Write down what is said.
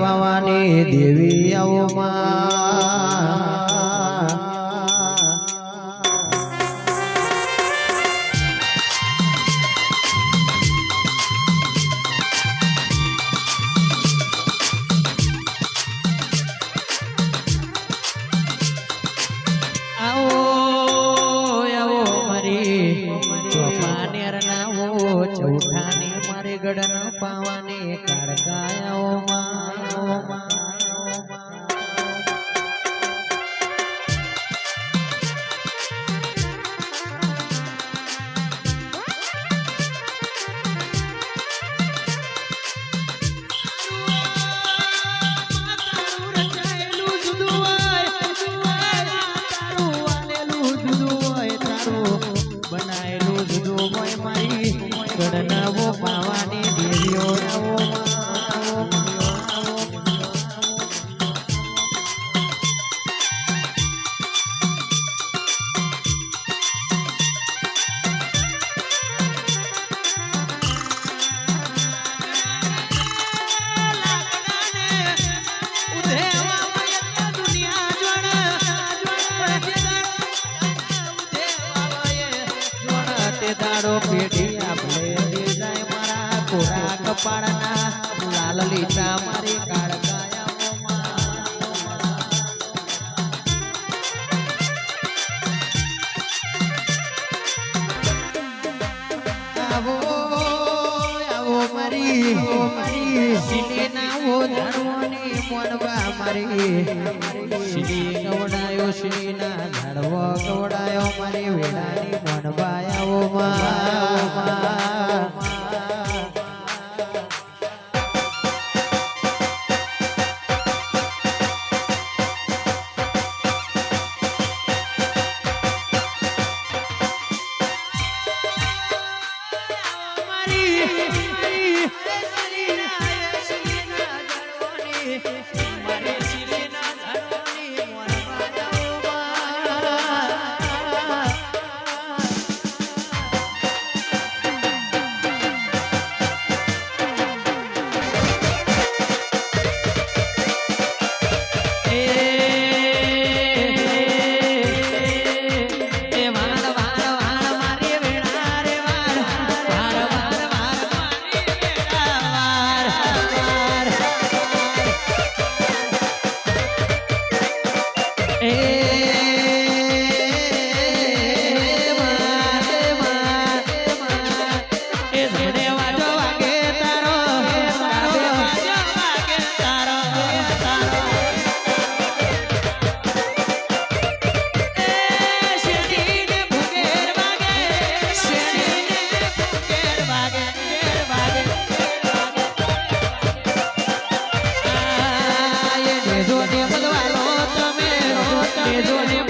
પાવાની દેવી અવમા ચોપાનેર નાવો ચૌઠાની મારી ગડન પાવાની કાળકાયાઓ માં બનાયેલું જુદું હોય મારી ગણનાવો પાવાની દેવીઓ આવો દાડો પેઢી આપણે દેજાય મારા કોરા કપાળના લાલ લીટા મારી કાળકાયા આવો મારી શિલી મારી વેડાની મોનવા માં શ્રી Hey. Valeu.